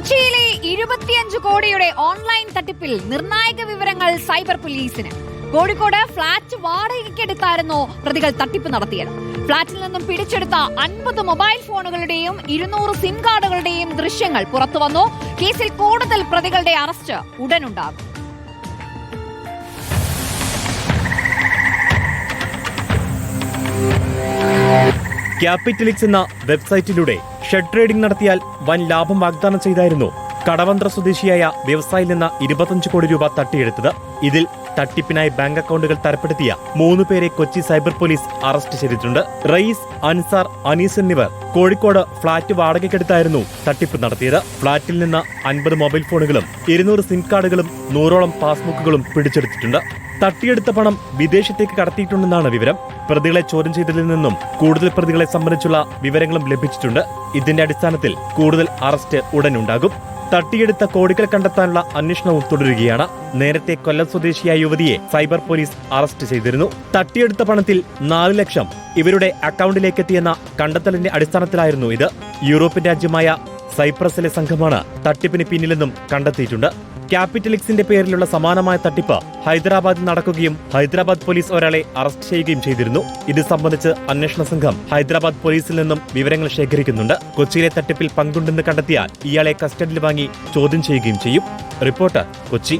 കൊച്ചിയിലെ ഇരുപത്തിയഞ്ച് കോടിയുടെ ഓൺലൈൻ തട്ടിപ്പിൽ നിർണായക വിവരങ്ങൾ സൈബർ പോലീസിന്. കോഴിക്കോട് ഫ്ളാറ്റ് വാടകയ്ക്കെടുത്തായിരുന്നു പ്രതികൾ തട്ടിപ്പ് നടത്തിയത്. ഫ്ളാറ്റിൽ നിന്നും പിടിച്ചെടുത്ത അൻപത് മൊബൈൽ ഫോണുകളുടെയും ഇരുന്നൂറ് സിം കാർഡുകളുടെയും ദൃശ്യങ്ങൾ പുറത്തുവന്നു. കേസിൽ കൂടുതൽ പ്രതികളുടെ അറസ്റ്റ് ഉടനുണ്ടാകും. ക്യാപിറ്റലിക്സ് എന്ന വെബ്സൈറ്റിലൂടെ ഷെഡ് ട്രേഡിംഗ് നടത്തിയാൽ വൻ ലാഭം വാഗ്ദാനം ചെയ്തായിരുന്നു കടവന്ത്ര സ്വദേശിയായ വ്യവസായിയിൽ നിന്ന് ഇരുപത്തഞ്ച് കോടി രൂപ തട്ടിയെടുത്തത്. ഇതിൽ തട്ടിപ്പിനായി ബാങ്ക് അക്കൗണ്ടുകൾ തരപ്പെടുത്തിയ മൂന്ന് പേരെ കൊച്ചി സൈബർ പോലീസ് അറസ്റ്റ് ചെയ്തിട്ടുണ്ട്. റയീസ് അൻസാർ അനീസ് എന്നിവർ കോഴിക്കോട് ഫ്ളാറ്റ് വാടകയ്ക്കെടുത്തായിരുന്നു തട്ടിപ്പ് നടത്തിയത്. ഫ്ളാറ്റിൽ നിന്ന് അൻപത് മൊബൈൽ ഫോണുകളും ഇരുന്നൂറ് സിം കാർഡുകളും നൂറോളം പാസ്ബുക്കുകളും പിടിച്ചെടുത്തിട്ടുണ്ട്. തട്ടിയെടുത്ത പണം വിദേശത്തേക്ക് കടത്തിയിട്ടുണ്ടെന്നാണ് വിവരം. പ്രതികളെ ചോദ്യം ചെയ്തതിൽ നിന്നും കൂടുതൽ പ്രതികളെ സംബന്ധിച്ചുള്ള വിവരങ്ങളും ലഭിച്ചിട്ടുണ്ട്. ഇതിന്റെ അടിസ്ഥാനത്തിൽ കൂടുതൽ അറസ്റ്റ് ഉടനുണ്ടാകും തട്ടിയെടുത്ത കോടികൾ കണ്ടെത്താനുള്ള അന്വേഷണവും തുടരുകയാണ്. നേരത്തെ കൊല്ലം സ്വദേശിയായ യുവതിയെ സൈബർ പോലീസ് അറസ്റ്റ് ചെയ്തിരുന്നു. തട്ടിയെടുത്ത പണത്തിൽ നാല് ലക്ഷം ഇവരുടെ അക്കൗണ്ടിലേക്കെത്തിയെന്ന കണ്ടെത്തലിന്റെ അടിസ്ഥാനത്തിലായിരുന്നു ഇത്. യൂറോപ്യൻ രാജ്യമായ സൈപ്രസിലെ സംഘമാണ് തട്ടിപ്പിന് പിന്നിലെന്നും കണ്ടെത്തിയിട്ടുണ്ട്. ക്യാപിറ്റലിക്സിന്റെ പേരിലുള്ള സമാനമായ തട്ടിപ്പ് ഹൈദരാബാദിൽ നടക്കുകയും ഹൈദരാബാദ് പോലീസ് ഒരാളെ അറസ്റ്റ് ചെയ്യുകയും ചെയ്തിരുന്നു. ഇത് സംബന്ധിച്ച് അന്വേഷണ സംഘം ഹൈദരാബാദ് പോലീസിൽ നിന്നും വിവരങ്ങൾ ശേഖരിക്കുന്നുണ്ട്. കൊച്ചിയിലെ തട്ടിപ്പിൽ പങ്കുണ്ടെന്ന് കണ്ടെത്തിയാൽ ഇയാളെ കസ്റ്റഡിയിൽ വാങ്ങി ചോദ്യം ചെയ്യുകയും ചെയ്യും. റിപ്പോർട്ടർ കൊച്ചി.